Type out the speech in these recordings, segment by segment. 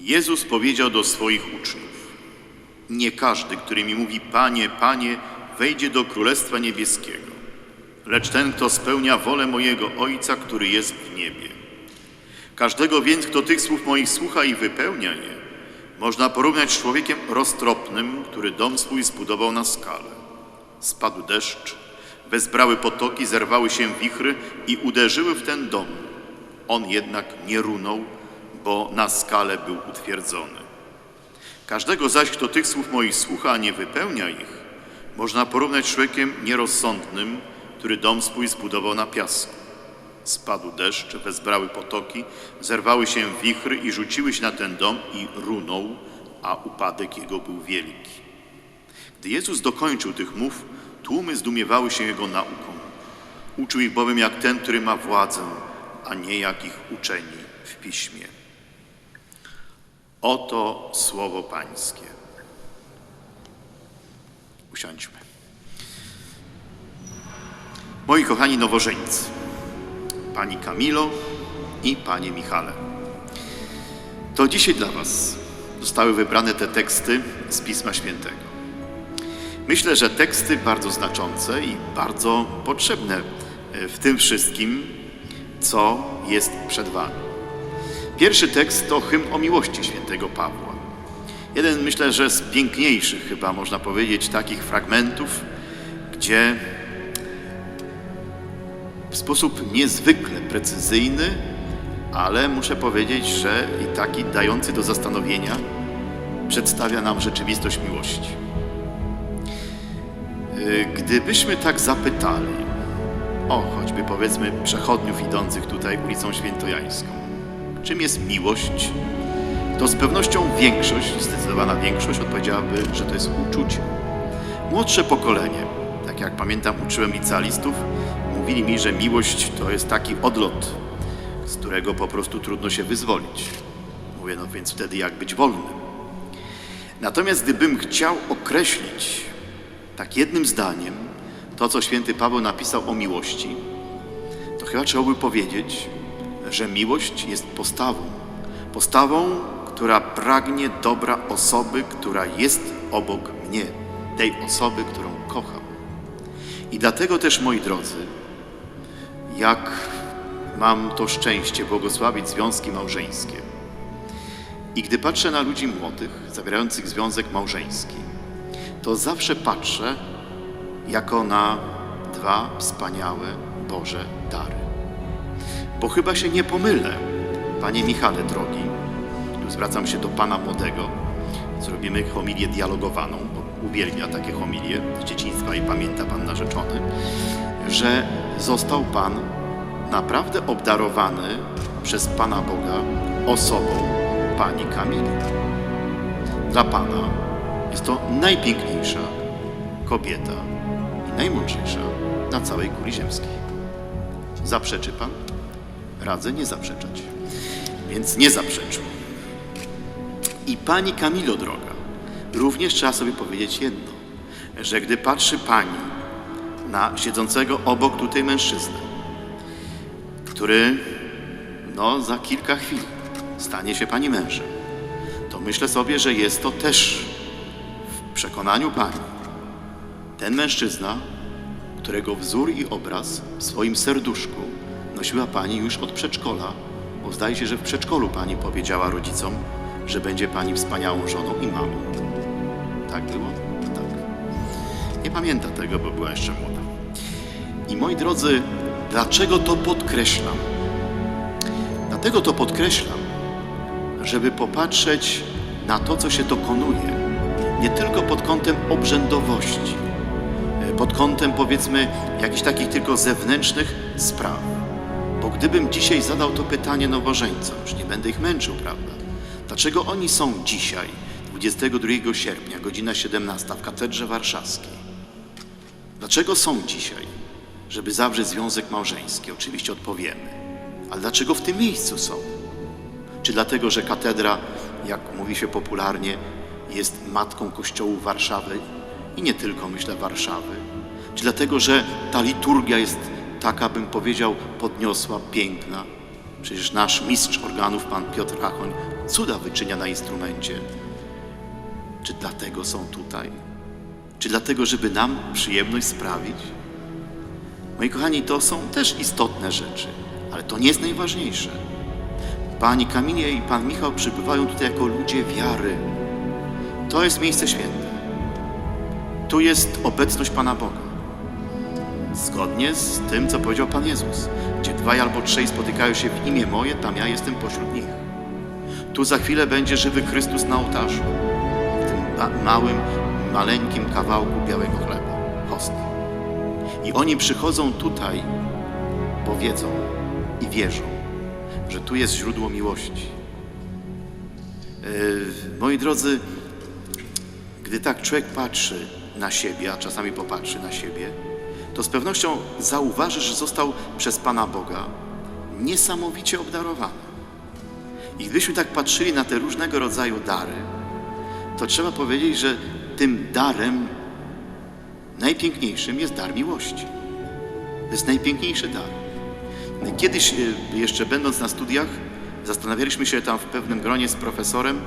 Jezus powiedział do swoich uczniów: Nie każdy, który mi mówi: Panie, Panie, wejdzie do Królestwa Niebieskiego, lecz ten, kto spełnia wolę mojego Ojca, który jest w niebie. Każdego więc, kto tych słów moich słucha i wypełnia je, można porównać z człowiekiem roztropnym, który dom swój zbudował na skale. Spadł deszcz, wezbrały potoki, zerwały się wichry i uderzyły w ten dom. On jednak nie runął, bo na skale był utwierdzony. Każdego zaś, kto tych słów moich słucha, a nie wypełnia ich, można porównać człowiekiem nierozsądnym, który dom swój zbudował na piasku. Spadł deszcz, wezbrały potoki, zerwały się wichry i rzuciły się na ten dom i runął, a upadek jego był wielki. Gdy Jezus dokończył tych mów, tłumy zdumiewały się Jego nauką. Uczył ich bowiem jak ten, który ma władzę, a nie jak ich uczeni w Piśmie. Oto słowo Pańskie. Usiądźmy. Moi kochani nowożeńcy, Pani Kamilo i Panie Michale. To dzisiaj dla Was zostały wybrane te teksty z Pisma Świętego. Myślę, że teksty bardzo znaczące i bardzo potrzebne e, w tym wszystkim, co jest przed Wami. Pierwszy tekst to hymn o miłości świętego Pawła. Jeden, myślę, że z piękniejszych, chyba można powiedzieć, takich fragmentów, gdzie w sposób niezwykle precyzyjny, ale muszę powiedzieć, że i taki dający do zastanowienia, przedstawia nam rzeczywistość miłości. Gdybyśmy tak zapytali, o choćby powiedzmy przechodniów idących tutaj ulicą Świętojańską, czym jest miłość, to z pewnością większość, zdecydowana większość odpowiedziałaby, że to jest uczucie. Młodsze pokolenie, tak jak pamiętam uczyłem licealistów, mówili mi, że miłość to jest taki odlot, z którego po prostu trudno się wyzwolić. Mówię, no więc wtedy jak być wolnym? Natomiast gdybym chciał określić tak jednym zdaniem to, co święty Paweł napisał o miłości, to chyba trzeba by powiedzieć, że miłość jest postawą. Postawą, która pragnie dobra osoby, która jest obok mnie, tej osoby, którą kocham. I dlatego też, moi drodzy, jak mam to szczęście błogosławić związki małżeńskie, i gdy patrzę na ludzi młodych, zawierających związek małżeński, to zawsze patrzę jako na dwa wspaniałe Boże dary. Bo chyba się nie pomylę, Panie Michale drogi, tu zwracam się do Pana młodego, zrobimy homilię dialogowaną, bo uwielbia takie homilie z dzieciństwa i pamięta Pan narzeczony, że został Pan naprawdę obdarowany przez Pana Boga osobą Pani Kamili. Dla Pana jest to najpiękniejsza kobieta i najmądrzejsza na całej kuli ziemskiej. Zaprzeczy Pan? Radzę nie zaprzeczać. Więc nie zaprzeczę. I Pani Kamilo droga, również trzeba sobie powiedzieć jedno, że gdy patrzy Pani na siedzącego obok tutaj mężczyznę, który no za kilka chwil stanie się Pani mężem, to myślę sobie, że jest to też w przekonaniu Pani ten mężczyzna, którego wzór i obraz w swoim serduszku nosiła Pani już od przedszkola, bo zdaje się, że w przedszkolu Pani powiedziała rodzicom, że będzie Pani wspaniałą żoną i mamą. Tak było? Tak. Nie pamięta tego, bo była jeszcze młoda. I moi drodzy, dlaczego to podkreślam? Dlatego to podkreślam, żeby popatrzeć na to, co się dokonuje, nie tylko pod kątem obrzędowości, pod kątem powiedzmy jakichś takich tylko zewnętrznych spraw. Bo gdybym dzisiaj zadał to pytanie nowożeńcom, już nie będę ich męczył, prawda? Dlaczego oni są dzisiaj, 22 sierpnia, godzina 17 w Katedrze Warszawskiej? Dlaczego są dzisiaj, żeby zawrzeć związek małżeński? Oczywiście odpowiemy. Ale dlaczego w tym miejscu są? Czy dlatego, że katedra, jak mówi się popularnie, jest matką Kościołu Warszawy i nie tylko, myślę, Warszawy? Czy dlatego, że ta liturgia jest taka, bym powiedział, podniosła, piękna? Przecież nasz mistrz organów, pan Piotr Rachoń, cuda wyczynia na instrumencie. Czy dlatego są tutaj? Czy dlatego, żeby nam przyjemność sprawić? Moi kochani, to są też istotne rzeczy, ale to nie jest najważniejsze. Pani Kamilie i Pan Michał przybywają tutaj jako ludzie wiary. To jest miejsce święte. Tu jest obecność Pana Boga. Zgodnie z tym, co powiedział Pan Jezus. Gdzie dwaj albo trzej spotykają się w imię moje, tam ja jestem pośród nich. Tu za chwilę będzie żywy Chrystus na ołtarzu. W tym ma- małym, maleńkim kawałku białego chleba. Hostii. I oni przychodzą tutaj, bo wiedzą i wierzą, że tu jest źródło miłości. Yy, moi drodzy, gdy tak człowiek patrzy na siebie, a czasami popatrzy na siebie, to z pewnością zauważy, że został przez Pana Boga niesamowicie obdarowany. I gdybyśmy tak patrzyli na te różnego rodzaju dary, to trzeba powiedzieć, że tym darem najpiękniejszym jest dar miłości. To jest najpiękniejszy dar. Kiedyś, e, jeszcze będąc na studiach, zastanawialiśmy się tam w pewnym gronie z profesorem,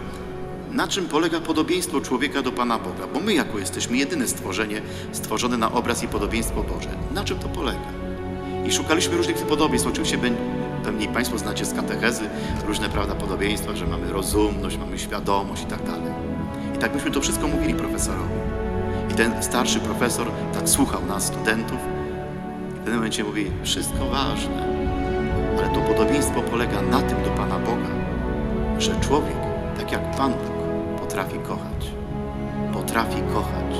na czym polega podobieństwo człowieka do Pana Boga. Bo my, jako jesteśmy jedyne stworzenie stworzone na obraz i podobieństwo Boże, na czym to polega? I szukaliśmy różnych podobieństw. Oczywiście pewnie Państwo znacie z katechezy różne prawda, podobieństwa, że mamy rozumność, mamy świadomość i tak dalej. I tak byśmy to wszystko mówili profesorowi. I ten starszy profesor tak słuchał nas, studentów, i w pewnym momencie mówi, wszystko ważne, ale to podobieństwo polega na tym do Pana Boga, że człowiek, tak jak Pan Bóg, potrafi kochać. Potrafi kochać.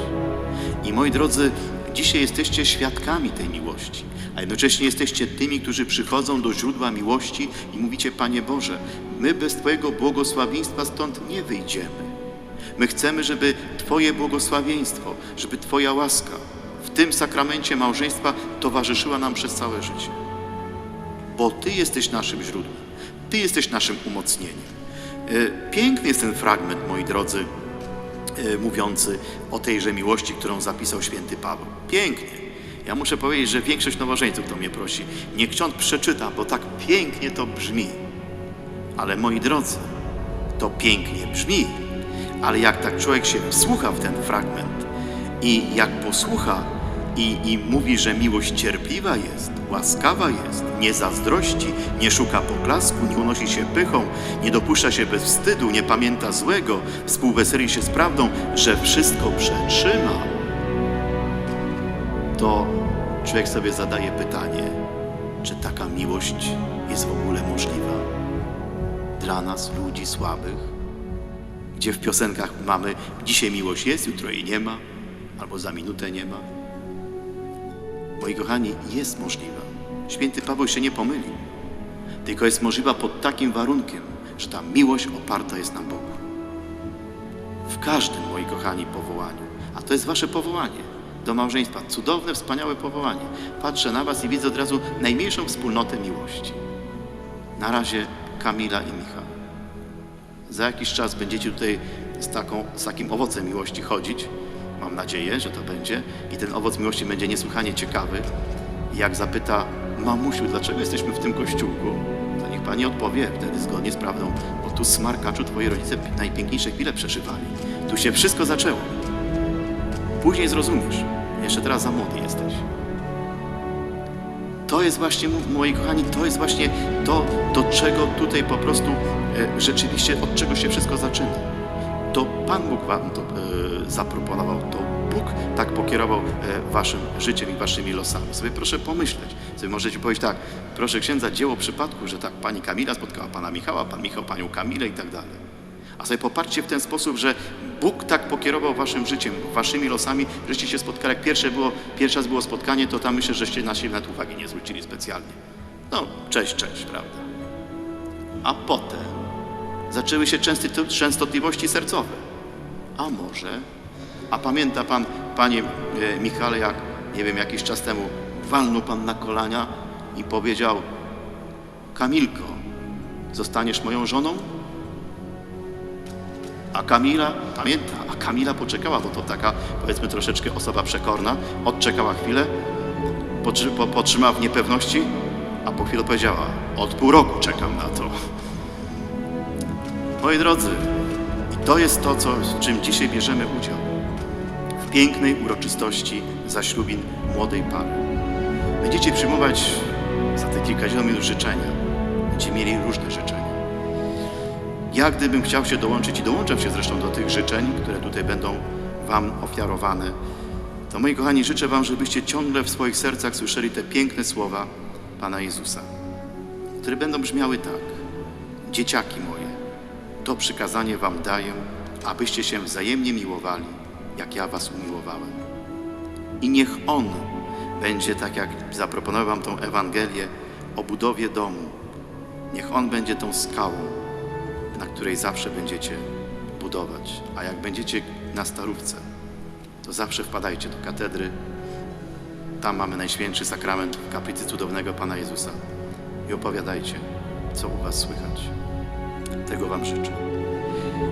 I moi drodzy, dzisiaj jesteście świadkami tej miłości, a jednocześnie jesteście tymi, którzy przychodzą do źródła miłości i mówicie, Panie Boże, my bez Twojego błogosławieństwa stąd nie wyjdziemy. My chcemy, żeby Twoje błogosławieństwo, żeby Twoja łaska w tym sakramencie małżeństwa towarzyszyła nam przez całe życie. Bo Ty jesteś naszym źródłem, Ty jesteś naszym umocnieniem. E, Piękny jest ten fragment, moi drodzy, e, mówiący o tejże miłości, którą zapisał święty Paweł. Pięknie. Ja muszę powiedzieć, że większość nowożeńców to mnie prosi. Niech ksiądz przeczyta, bo tak pięknie to brzmi. Ale moi drodzy, to pięknie brzmi, ale jak tak człowiek się wsłucha w ten fragment i jak posłucha i, i mówi, że miłość cierpliwa jest, łaskawa jest, nie zazdrości, nie szuka poklasku, nie unosi się pychą, nie dopuszcza się bez wstydu, nie pamięta złego, współweseli się z prawdą, że wszystko przetrzyma, to człowiek sobie zadaje pytanie, czy taka miłość jest w ogóle możliwa dla nas, ludzi słabych? gdzie w piosenkach mamy dzisiaj miłość jest, jutro jej nie ma, albo za minutę nie ma. Moi kochani, jest możliwa. Święty Paweł się nie pomylił. Tylko jest możliwa pod takim warunkiem, że ta miłość oparta jest na Bogu. W każdym, moi kochani, powołaniu. A to jest wasze powołanie do małżeństwa. Cudowne, wspaniałe powołanie. Patrzę na was i widzę od razu najmniejszą wspólnotę miłości. Na razie Kamila i Michał. Za jakiś czas będziecie tutaj z, taką, z takim owocem miłości chodzić. Mam nadzieję, że to będzie. I ten owoc miłości będzie niesłychanie ciekawy. Jak zapyta mamusiu, dlaczego jesteśmy w tym kościółku, to niech pani odpowie wtedy zgodnie z prawdą, bo tu smarkaczu twoi rodzice najpiękniejsze chwile przeżywali. Tu się wszystko zaczęło. Później zrozumiesz. Jeszcze teraz za młody jesteś. To jest właśnie, moi kochani, to jest właśnie to, do czego tutaj po prostu e, rzeczywiście, od czego się wszystko zaczyna. To Pan Bóg wam to e, zaproponował, to Bóg tak pokierował e, waszym życiem i waszymi losami. Sobie proszę pomyśleć. Sobie możecie powiedzieć tak, proszę księdza, dzieło przypadku, że tak pani Kamila spotkała pana Michała, pan Michał panią Kamilę i tak dalej. A sobie popatrzcie w ten sposób, że Bóg tak pokierował waszym życiem, waszymi losami, żeście się spotkali. Jak pierwsze było, pierwszy raz było spotkanie, to tam myślę, żeście na siebie nawet uwagi nie zwrócili specjalnie. No, cześć, cześć, prawda? A potem zaczęły się częstotliwości sercowe. A może? A pamięta pan, panie e, Michale, jak, nie wiem, jakiś czas temu walnął pan na kolania i powiedział Kamilko, zostaniesz moją żoną? A Kamila, pamięta, a Kamila poczekała, bo to taka, powiedzmy, troszeczkę osoba przekorna, odczekała chwilę, potrzy- po- potrzymała w niepewności, a po chwili powiedziała, od pół roku czekam na to. Moi drodzy, i to jest to, co, w czym dzisiaj bierzemy udział. W pięknej uroczystości zaślubin młodej pary. Będziecie przyjmować za te kilkadziesiąt minut życzenia. Będziecie mieli różne życzenia. Ja gdybym chciał się dołączyć i dołączam się zresztą do tych życzeń, które tutaj będą Wam ofiarowane, to moi kochani, życzę Wam, żebyście ciągle w swoich sercach słyszeli te piękne słowa Pana Jezusa, które będą brzmiały tak. Dzieciaki moje, to przykazanie Wam daję, abyście się wzajemnie miłowali, jak ja Was umiłowałem. I niech On będzie, tak jak zaproponował Wam tą Ewangelię o budowie domu, niech On będzie tą skałą, na której zawsze będziecie budować. A jak będziecie na starówce, to zawsze wpadajcie do katedry. Tam mamy Najświętszy Sakrament kaplicy cudownego Pana Jezusa. I opowiadajcie, co u Was słychać. Tego Wam życzę.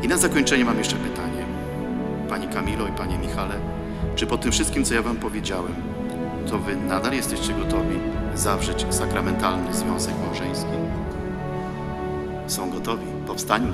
I na zakończenie mam jeszcze pytanie. Pani Kamilo i Panie Michale, czy po tym wszystkim, co ja Wam powiedziałem, to Wy nadal jesteście gotowi zawrzeć sakramentalny związek małżeński? Są gotowi? Powstańmy.